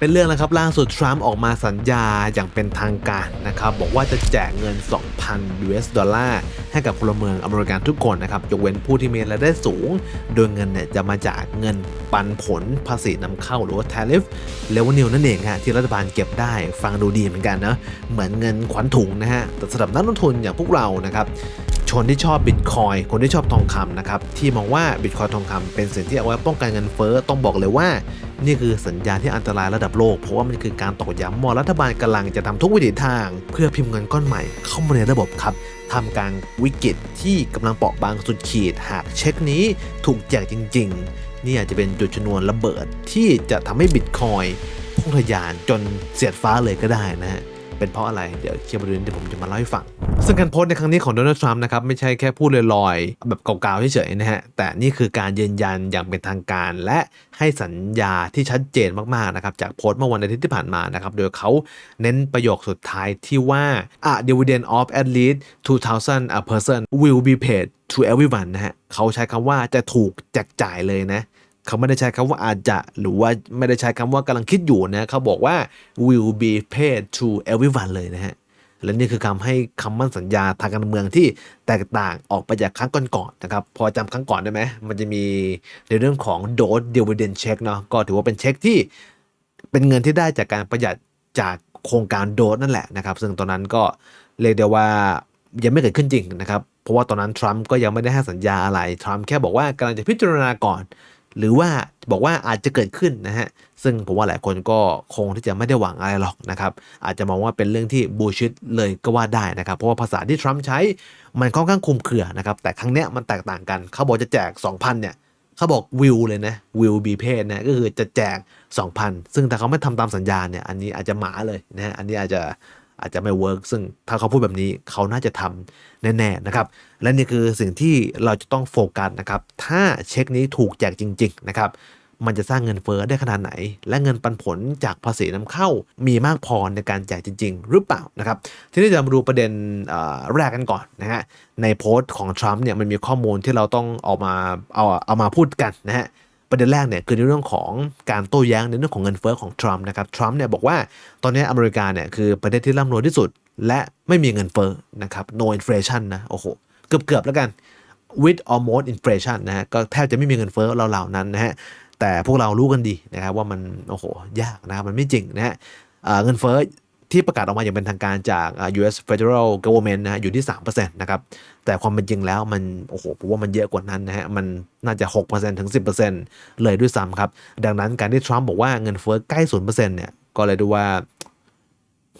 เป็นเรื่องนะครับล่าสุดทรัมป์ออกมาสัญญาอย่างเป็นทางการนะครับบอกว่าจะแจกเงิน 2,000 US ดอลลาร์ให้กับพลเมืองอเมริกันทุกคนนะครับยกเว้นผู้ที่มีรายได้สูง โดยเงินเนี่ยจะมาจากเงินปันผลภาษีนำเข้าหรือว่า tariff เลเวนิวนั่นเองฮะที่รัฐบาลเก็บได้ฟังดูดีเหมือนกันนะเหมือนเงินขวัญถุงนะฮะแต่สำหรับนักลงทุนอย่างพวกเรานะครับ นที่ชอบบิตคอยคนที่ชอบทองคำนะครับที่มองว่าบิตคอยทองคำเป็นสิ่งที่เอาไว้ป้องกันเงินเฟ้อต้องบอกเลยว่า นี่คือสัญญาณที่อันตรายระดับโลก เพราะว่ามันคือการตอกย้ำว่ารัฐบาลกำลังจะทำทุกวิถีทาง เพื่อพิมพ์เงินก้อนใหม่เข้ามาในระบบครับทำกลางวิกฤตที่กำลังเปราะบางสุดขีดหากเช็คนี้ถูกแจกจริง ๆ นี่อาจจะเป็นจุดชนวนระเบิดที่จะทำให้บิตคอยพุ่งทะยานจนเสียดฟ้าเลยก็ได้นะฮะ เป็นเพราะอะไร เดี๋ยวเคลียร์ประเด็นที่ผมจะมาเล่าให้ฟัง ซึ่งการโพสต์ในครั้งนี้ของโดนัลด์ทรัมป์นะครับไม่ใช่แค่พูดลอยๆ แบบเก่าๆเฉยๆนะฮะ แต่นี่คือการยืนยันอย่างเป็นทางการ และให้สัญญาที่ชัดเจนมากๆนะครับจากโพสต์เมื่อวันอาทิตย์ที่ผ่านมานะครับโดยเขาเน้นประโยคสุดท้ายที่ว่า a dividend of at least 2,000 a person will be paid to everyone นะฮะเขาใช้คำว่าจะถูกแจกจ่ายเลยนะ เขาไม่ได้ใช้คำว่าอาจจะ หรือว่าไม่ได้ใช้คำว่ากำลังคิดอยู่นะเขาบอกว่า will be paid to everyone เลยนะฮะและนี่คือคำให้คำมั่นสัญญาทางการเมืองที่แตกต่างออกไปจากครั้งก่อนๆนะครับ พอจำครั้งก่อนได้ไหมมันจะมีในเรื่องของ dose dividend check เนาะก็ถือว่าเป็นเช็คที่เป็นเงินที่ได้จากการประหยัดจากโครงการโดสนั่นแหละนะครับ ซึ่งตอนนั้นก็เรียกได้ว่ายังไม่เกิดขึ้นจริงนะครับ เพราะว่าตอนนั้นทรัมป์ก็ยังไม่ได้ให้สัญญาอะไรทรัมป์แค่บอกว่ากำลังจะพิจารณาก่อน หรือว่าบอกว่าอาจจะเกิดขึ้นนะฮะ ซึ่งผมว่าหลายคนก็คงที่จะไม่ได้หวังอะไรหรอกนะครับ อาจจะมองว่าเป็นเรื่องที่บูชิดเลยก็ว่าได้นะครับ เพราะว่าภาษาที่ทรัมป์ใช้มันค่อนข้างคุมเครือนะครับ แต่ครั้งเนี้ยมันแตกต่างกัน เขาบอกจะแจก 2,000 เนี่ยเขาบอกวิวเลยนะ will be paid นะก็คือจะแจก 2,000 ซึ่งถ้าเขาไม่ทำตามสัญญาเนี่ยอันนี้อาจจะหมาเลยนะอันนี้อาจจะ อาจจะไม่เวิร์กซึ่งถ้าเขาพูดแบบนี้เขาน่าจะทำแน่ๆนะครับ และนี่คือสิ่งที่เราจะต้องโฟกัสนะครับ ถ้าเช็คนี้ถูกแจกจริง ๆ นะครับ มันจะสร้างเงินเฟ้อได้ขนาดไหน และเงินปันผลจากภาษีนำเข้ามีมากพอในการแจกจริง ๆ หรือเปล่านะครับ ทีนี้จะมาดูประเด็นแรกกันก่อนนะฮะในโพสต์ของทรัมป์เนี่ยมันมีข้อมูลที่เราต้องเอามาเอาเอามาพูดกันนะฮะ ประเด็นแรกเนี่ยคือในเรื่องของการโต้แย้งในเรื่องของเงินเฟ้อของทรัมป์นะครับทรัมป์เนี่ยบอกว่าตอนนี้อเมริกาเนี่ยคือประเทศที่ร่ำรวยที่สุด และไม่มีเงินเฟ้อนะครับ no inflation นะโอ้โหเกือบๆแล้วกัน with almost inflation นะฮะก็แทบจะไม่มีเงินเฟ้อเราเหล่านั้นนะฮะแต่พวกเรารู้กันดีนะครับว่ามันโอ้โหยากนะครับมันไม่จริงนะฮะเงินเฟ้อ ที่ประกาศออกมาอย่างเป็นทางการจากอ่า US Federal Government นะฮะอยู่ที่ 3%นะครับ แต่ความเป็นจริงแล้วมัน โอ้โหผมว่ามันเยอะกว่านั้นนะฮะ มันน่าจะ 6%ถึง 10%เลยด้วยซ้ำครับ ดังนั้นการที่ทรัมป์บอกว่าเงินเฟ้อใกล้ 0%เนี่ย ก็เลยดูว่า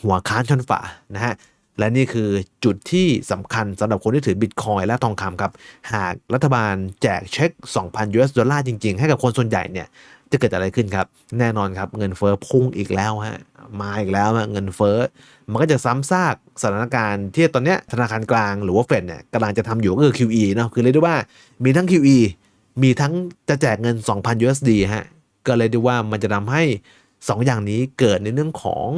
หัวค้านชนฝานะฮะ และนี่คือจุดที่สำคัญสำหรับคนที่ถือบิตคอยและทองคำครับ หากรัฐบาลแจกเช็ค 2,000 US ดอลลาร์จริง ๆ ให้กับคนส่วนใหญ่เนี่ย จะเกิดอะไรขึ้นครับ แน่นอนครับ เงินเฟ้อพุ่งอีกแล้วฮะมาอีกแล้วฮะเงินเฟ้อมันก็จะซ้ำซากสถานการณ์ที่ตอนนี้ธนาคารกลางหรือว่าเฟดเนี่ยกำลังจะทำอยู่ก็คือ QE เนาะคือเรียกได้ว่ามีทั้ง QE มีทั้งจะแจกเงิน 2,000 USD ฮะก็เลยได้ว่ามันจะทำให้ 2 อย่างนี้เกิดในเรื่องของ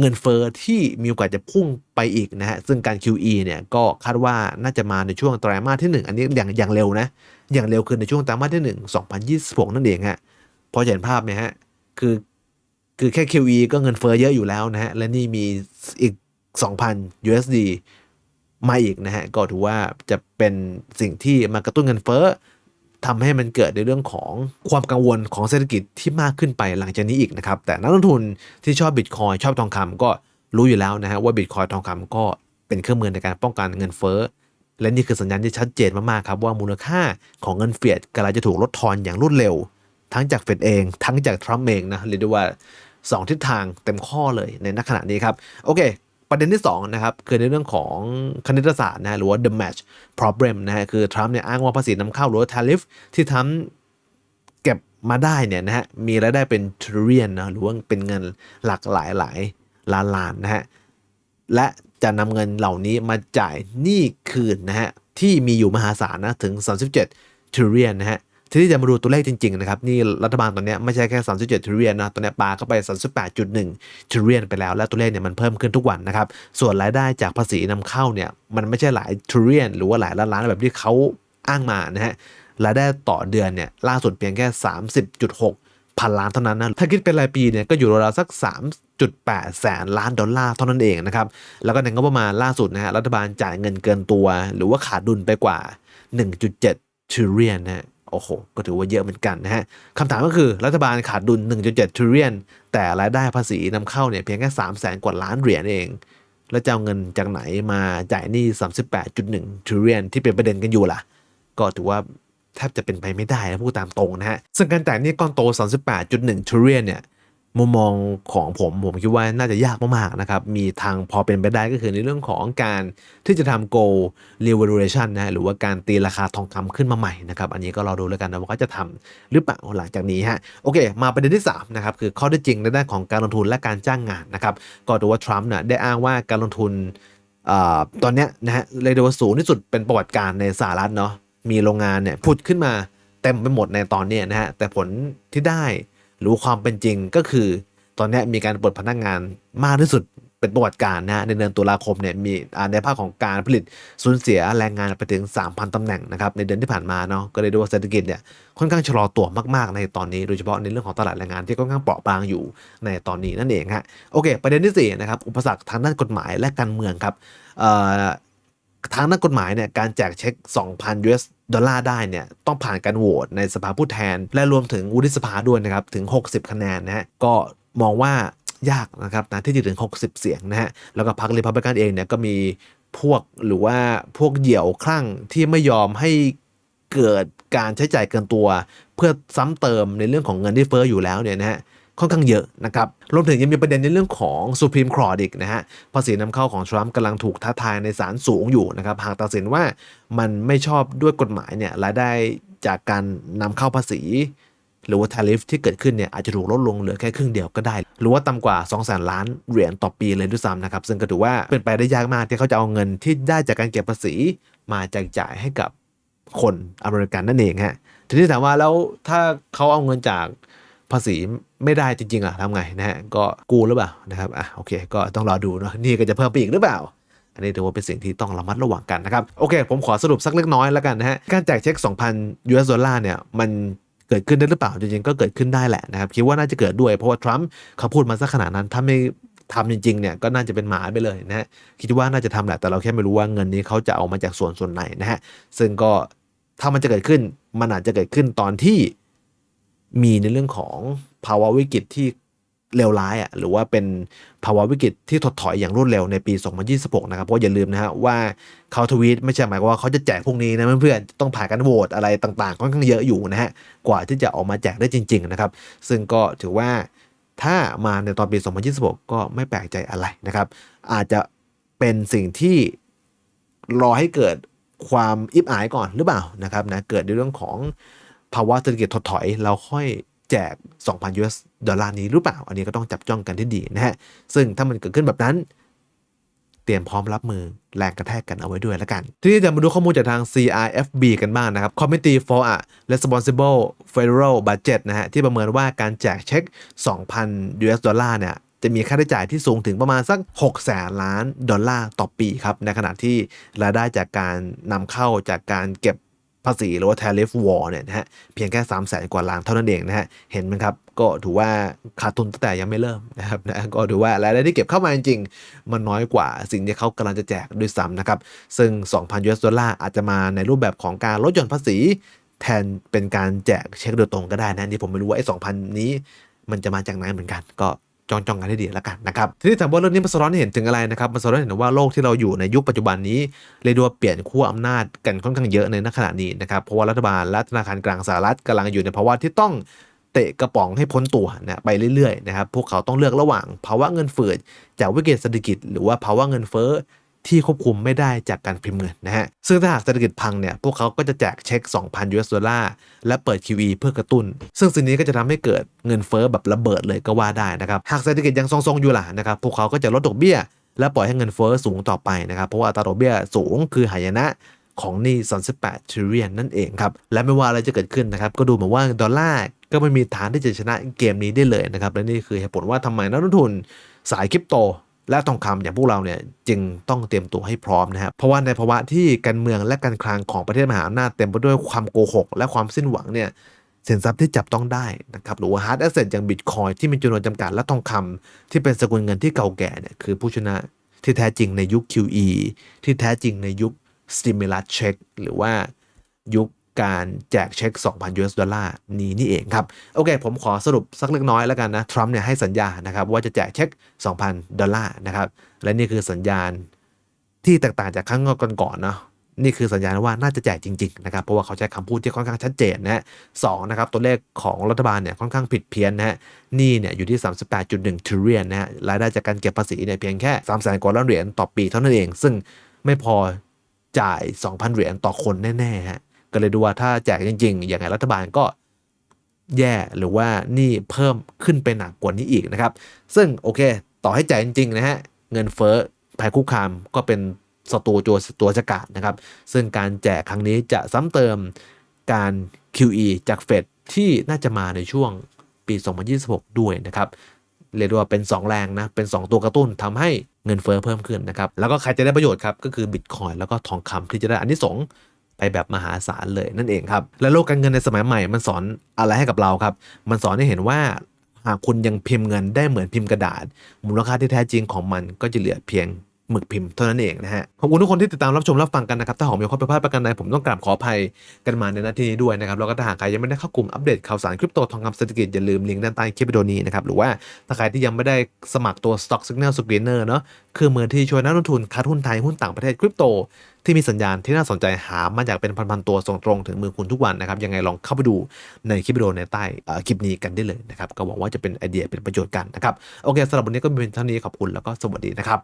เงินเฟอ้อที่มีโอกาสจะพุ่งไปอีกนะฮะ ซึ่งการ QE เนี่ยก็คาดว่าน่าจะมาในช่วงไตรามาสที่ 1 อันนี้อย่างอย่างเร็วนะ อย่างเร็วคือในช่วงไตรามาสที่ 1 2026 นั่นเองฮะ พอเห็นภาพไหมฮะ คือคือแค่ QE ก็เงินเฟอ้อเยอะอยู่แล้วนะฮะ และนี่มีอีก 2,000 USD มาอีกนะฮะ ก็ถือว่าจะเป็นสิ่งที่มากระตุ้นเงินเฟ้อทำให้มันเกิดในเรื่องของความกังวลของเศรษฐกิจที่มากขึ้นไปหลังจากนี้อีกนะครับ แต่นักลงทุนที่ชอบบิตคอยชอบทองคำก็รู้อยู่แล้วนะฮะว่าบิตคอยทองคำก็เป็นเครื่องมือในการป้องกันเงินเฟ้อและนี่คือสัญญาณที่ชัดเจนมากๆครับว่ามูลค่าของเงินเฟียดกำลังจะถูกลดทอนอย่างรวดเร็ว ทั้งจากเฟดเอง ทั้งจากทรัมป์เองนะเรียกได้ว่า 2 ทิศทางเต็มข้อเลยในณขณะนี้ครับ โอเค ประเด็นที่ 2 นะครับ คือในเรื่องของคณิตศาสตร์นะหรือว่า the match problem นะฮะคือทรัมป์เนี่ยอ้างว่าภาษีนำเข้าหรือว่า tariff ที่ทำเก็บมาได้เนี่ยนะฮะมีรายได้เป็น trillion นะหรือว่าเป็นเงินหลักหลายหลายล้านล้านนะฮะและจะนำเงินเหล่านี้มาจ่ายหนี้คืนนะฮะที่มีอยู่มหาศาลนะถึง 37 trillion นะฮะ ทีนี้จะมาดูตัวเลขจริงๆนะครับนี่รัฐบาลตอนนี้ไม่ใช่แค่ 37 trillion นะตอนนี้ยปาเข้าไป 38.1 trillion ไปแล้วและตัวเลขเนี่ยมันเพิ่มขึ้นทุกวันนะครับส่วนรายได้จากภาษีนำเข้าเนี่ยมันไม่ใช่หลาย trillion หรือว่าหลายล้านล้านแบบที่เขาอ้างมานะฮะรายได้ต่อเดือนเนี่ยล่าสุดเพียงแค่ 30.6 พันล้านเท่านั้นนะถ้าคิดเป็นรายปีเนี่ยก็อยู่ราวๆสัก 3.8 แสนล้านดอลลาร์เท่านั้นเองนะครับแล้วก็ในงบประมาณล่าสุดนะฮะรัฐบาลจ่ายเงินเกินตัว หรือว่าขาดดุลไปกว่า 1.7 trillion นะฮะ โอ้โห ก็ถือว่าเยอะเหมือนกันนะฮะคำถามก็คือรัฐบาลขาดดุล 1.7 trillion แต่รายได้ภาษีนำเข้าเนี่ยเพียงแค่3แสนกว่าล้านเหรียญเอง แล้วจะเอาเงินจากไหนมาจ่ายหนี้ 38.1 trillion ที่เป็นประเด็นกันอยู่ล่ะ ก็ถือว่าแทบจะเป็นไปไม่ได้นะพูดตามตรงนะฮะ ซึ่งการจ่ายหนี้ก้อนโต 38.1 trillion เนี่ย มุมมองของผมผมคิดว่าน่าจะยากมากๆนะครับ มีทางพอเป็นไปได้ก็คือในเรื่องของการที่จะทำ gold revaluation นะฮะหรือว่าการตีราคาทองคำขึ้นมาใหม่นะครับ อันนี้ก็รอดูแล้วกันนะว่าเขาจะทำหรือเปล่าหลังจากนี้ฮะโอเค มาประเด็นที่3นะครับคือข้อเท็จจริงในด้านของการลงทุนและการจ้างงานนะครับก็ดูว่าทรัมป์เนี่ยได้อ้างว่าการลงทุนอตอนนี้นะฮะเรียกได้ว่าสูงที่สุดเป็นประวัติการในสหรัฐเนาะมีโรงงานเนี่ยผุดขึ้นมาเต็มไปหมดในตอนนี้นะฮะแต่ผลที่ได้ รือความเป็นจริงก็คือ ตอนนี้มีการปลดพนักงานมากที่สุดเป็นประวัติการนะฮะในเดือนตุลาคมเนี่ยมีในภาคของการผลิตสูญเสียแรงงานไปถึง 3,000 ตำแหน่งนะครับในเดือนที่ผ่านมาเนาะก็เลยดูว่าเศรษฐกิจเนี่ยค่อนข้างชะลอตัวมากๆในตอนนี้โดยเฉพาะในเรื่องของตลาดแรงงานที่ค่อนข้างเปราะบางอยู่ในตอนนี้นั่นเองฮะโอเค ประเด็นที่สี่นะครับอุปสรรคทางด้านกฎหมายและการเมืองครับ ทางด้านกฎหมายเนี่ยการแจกเช็ค 2,000 US ดอลลาร์ได้เนี่ยต้องผ่านการโหวตในสภาผู้แทน และรวมถึงวุฒิสภาด้วยนะครับ ถึง 60 คะแนนนะฮะก็มองว่ายากนะครับนะที่จะถึง 60 เสียงนะฮะแล้วก็พรรครีพับลิกันเองเนี่ยก็มีพวกหรือว่าพวกเหยี่ยวคลั่งที่ไม่ยอมให้เกิดการใช้จ่ายเกินตัว เพื่อซ้ำเติมในเรื่องของเงินที่เฟ้ออยู่แล้วเนี่ยนะฮะ ค่อนข้างเยอะนะครับ รวมถึงยังมีประเด็นในเรื่องของ Supreme Court อีกนะฮะ ภาษีนำเข้าของทรัมป์กำลังถูกท้าทายในศาลสูงอยู่นะครับ หากตัดสินว่ามันไม่ชอบด้วยกฎหมายเนี่ยรายได้จากการนำเข้าภาษี หรือว่า tariff ที่เกิดขึ้นเนี่ยอาจจะถูกลดลงเหลือแค่ครึ่งเดียวก็ได้ หรือว่าต่ำกว่า 2 0 0 0 0 ล้านเหรียญต่อปีเลยด้วยซ้ำนะครับ ซึ่งก็ถือว่าเป็นไปได้ยากมากที่เขาจะเอาเงินที่ได้จากการเก็บภาษีมาแจกจ่ายให้กับคนอเมริกันนั่นเองฮะทีนี้ถามว่าแล้วถ้าเขาเอาเงินจากภาษี ไม่ได้จริงๆอะทำไงนะฮะก็กูหรือเปล่านะครับอะโอเค ก็ต้องรอดูเนาะนี่ก็จะเพิ่มไปอีกหรือเปล่าอันนี้ถือว่าเป็นสิ่งที่ต้องระมัดระวังกันนะครับ โอเค ผมขอสรุปสักเล็กน้อยแล้วกันนะฮะ การแจกเช็ค 2,000 US ดอลลาร์เนี่ย มันเกิดขึ้นได้หรือเปล่า จริงๆ ก็เกิดขึ้นได้แหละนะครับ คิดว่าน่าจะเกิดด้วย เพราะว่าทรัมป์เขาพูดมาสักขนาดนั้น ถ้าไม่ทำจริงๆ เนี่ย ก็น่าจะเป็นหมาไปเลยนะฮะ คิดว่าน่าจะทำแหละ แต่เราแค่ไม่รู้ว่าเงินนี้เขาจะเอามาจากส่วนส่วนไหนนะฮะ ซึ่งก็ถ้ามันจะเกิดขึ้น มันอาจจะเกิดขึ้นตอนที่ มีในเรื่องของภาวะวิกฤตที่เลวร้ายอะหรือว่าเป็นภาวะวิกฤตที่ถดถอยอย่างรวดเร็วในปี 2026 นะครับ เพราะอย่าลืมนะฮะว่าเขาทวีตไม่ใช่หมายความว่าเขาจะแจกพวกนี้นะเพื่อนๆต้องผ่านการโหวตอะไรต่างๆค่อนข้างเยอะอยู่นะฮะกว่าที่จะออกมาแจกได้จริง ๆนะครับ ซึ่งก็ถือว่าถ้ามาในตอนปี 2026 ก็ไม่แปลกใจอะไรนะครับ อาจจะเป็นสิ่งที่รอให้เกิดความอิบอายก่อนหรือเปล่านะครับนะเกิดในเรื่องของ ภาวะเศรษฐกิจถดถอย เราค่อยแจก 2,000 US ดอลลาร์นี้หรือเปล่า อันนี้ก็ต้องจับจ้องกันที่ดีนะฮะ ซึ่งถ้ามันเกิดขึ้นแบบนั้น เตรียมพร้อมรับมือแรงกระแทกกันเอาไว้ด้วยแล้วกัน ทีนี้จะมาดูข้อมูลจากทาง CIFB กันบ้างนะครับ Committee for a Responsible Federal Budget นะฮะ ที่ประเมินว่าการแจกเช็ค 2,000 US ดอลลาร์เนี่ยจะมีค่าใช้จ่ายที่สูงถึงประมาณสัก 6 แสนล้านดอลลาร์ต่อปีครับ ในขณะที่รายได้จากการนำเข้าจากการเก็บ ภาษีหรือว่า tariff war เนี่ยนะฮะเพียงแค่ 3 0 0แสนกว่าล้านเท่านั้นเองนะฮะเห็นไหมครับ ก็ถือว่าขาดทุนตั้งแต่ยังไม่เริ่มนะครับนะก็ถือว่ารายได้ที่เก็บเข้ามาจริงๆ มันน้อยกว่าสิ่งที่เขากำลังจะแจกด้วยซ้ำนะครับ ซึ่ง 2,000 US ดอลลาร์อาจจะมาในรูปแบบของการลดหย่อนภาษี แทนเป็นการแจกเช็คโดยตรงก็ได้นะนี่ผมไม่รู้ว่าไอ้2,000 นี้มันจะมาจากไหนเหมือนกันก็ จองจองกันให้ดีแล้วกันนะครับทีนี้ถามว่าเรื่องนี้มันสะท้อนให้เห็นถึงอะไรนะครับมันสะท้อนให้เห็นว่าโลกที่เราอยู่ในยุคปัจจุบันนี้เรียกได้ว่าเปลี่ยนขั้วอำนาจกันค่อนข้างเยอะในขณะนี้นะครับเพราะว่ารัฐบาลและธนาคารกลางสหรัฐกำลังอยู่ในภาวะที่ต้องเตะกระป๋องให้พ้นตัวนะไปเรื่อยๆนะครับพวกเขาต้องเลือกระหว่างภาวะเงินเฟ้อจากวิกฤตเศรษฐกิจ หรือว่าภาวะเงินเฟ้อ ที่ควบคุมไม่ได้จากการพิมพ์เงินนะฮะ ซึ่งถ้าหากเศรษฐกิจพังเนี่ย พวกเขาก็จะแจกเช็ค 2,000 US ดอลลาร์ และเปิด QE เพื่อกระตุ้น ซึ่งสิ่งนี้ก็จะทำให้เกิดเงินเฟ้อแบบระเบิดเลยก็ว่าได้นะครับ หากเศรษฐกิจยังทรงๆอยู่ล่ะนะครับ พวกเขาก็จะลดดอกเบี้ย และปล่อยให้เงินเฟ้อสูงต่อไปนะครับ เพราะว่าอัตราดอกเบี้ยสูงคือหายนะของหนี้38 trillion นั่นเองครับ และไม่ว่าอะไรจะเกิดขึ้นนะครับ ก็ดูเหมือนว่าดอลลาร์ก็ไม่มีทางที่จะชนะเกมนี้ได้เลยนะครับ และนี่คือเหตุผลว่าทำไมนักลงทุนสายคริปโต และทองคำอย่างพวกเราเนี่ยจึงต้องเตรียมตัวให้พร้อมนะครับเพราะว่าในภาวะที่การเมืองและการคลังของประเทศมหาอำนาจเต็มไปด้วยความโกหก และความสิ้นหวังเนี่ยสินทรัพย์ที่จับต้องได้นะครับหรือว่า hard asset อย่าง Bitcoin ที่มีจำนวนจำกัดและทองคำที่เป็นสกุลเงินที่เก่าแก่เนี่ยคือผู้ชนะที่แท้จริงในยุค QE ที่แท้จริงในยุค stimulus check หรือว่ายุค การแจกเช็ค 2,000 US ดอลลาร์นี้นี่เองครับ โอเค ผมขอสรุปสักเล็กน้อยแล้วกันนะ ทรัมป์เนี่ยให้สัญญานะครับ ว่าจะแจกเช็ค 2,000 ดอลลาร์นะครับ และนี่คือสัญญาณที่แตกต่างจากครั้งก่อนๆเนาะนี่คือสัญญาณว่าน่าจะแจกจริงๆนะครับเพราะว่าเขาใช้คำพูดที่ค่อนข้างชัดเจนนะฮะสองนะครับตัวเลขของรัฐบาลเนี่ยค่อนข้างผิดเพี้ยนนะฮะนี่เนี่ยอยู่ที่ 38.1 trillion นะฮะรายได้จากการเก็บภาษีเนี่ยเพียงแค่3 0 0 0 0 0กว่าล้านเหรียญต่อปีเท่านั้นเอง ซึ่งไม่พอจ่าย 2,000 เหรียญต่อคนแน่ๆฮะ ก็เลยดูว่าถ้าแจกจริงๆ อย่างไรรัฐบาลก็แย่หรือว่านี่เพิ่มขึ้นไปหนักกว่านี้อีกนะครับ ซึ่งโอเค ต่อให้แจกจริงๆนะฮะเงินเฟ้อภัยคุกคามก็เป็นศัตรูตัวตัวสกัดนะครับ ซึ่งการแจกครั้งนี้จะซ้ำเติมการ QE จากเฟดที่น่าจะมาในช่วงปี 2026 ด้วยนะครับเรียกได้ว่าเป็น 2 แรงนะ เป็น 2 ตัวกระตุ้นทำให้เงินเฟ้อเพิ่มขึ้นนะครับ แล้วก็ใครจะได้ประโยชน์ครับ ก็คือบิตคอยแล้วก็ทองคำที่จะได้อันที่สง ไปแบบมหาศาลเลยนั่นเองครับ และโลกการเงินในสมัยใหม่มันสอนอะไรให้กับเราครับ มันสอนให้เห็นว่าหากคุณยังพิมพ์เงินได้เหมือนพิมพ์กระดาษ มูลค่าที่แท้จริงของมันก็จะเหลือเพียง หมึกพิมพ์เท่านั้นเองนะฮะขอบคุณทุกคนที่ติดตามรับชมรับฟังกันนะครับถ้าหากมีข้อผิดพลาดประการใดผมต้องกราบขออภัยกันมาในนาทีนี้ด้วยนะครับแล้วก็ถ้าหากใครยังไม่ได้เข้ากลุ่มอัปเดตข่าวสารคริปโตทองคำเศรษฐกิจอย่าลืมลิงก์ด้านใต้คลิปวิดีโอนี้นะครับหรือว่าถ้าใครที่ยังไม่ได้สมัครตัว Stock Signal Screener เนาะคือมือที่ช่วยนักลงทุนคัดหุ้นไทยหุ้นต่างประเทศคริปโตที่มีสัญญาณที่น่าสนใจหามาจากเป็นพันๆตัวส่งตรงถึงมือคุณทุกวันนะครับยังไงลองเข้าไปดูในคลิปวิดีโอในใต้คลิปนี้กันได้เลยนะครับก็หวังว่าจะเป็นไอเดียเป็นประโยชน์กันนะครับโอเคสำหรับวันนี้ก็เป็นเท่านี้ขอบคุณแล้วก็สวัสดีนะครับ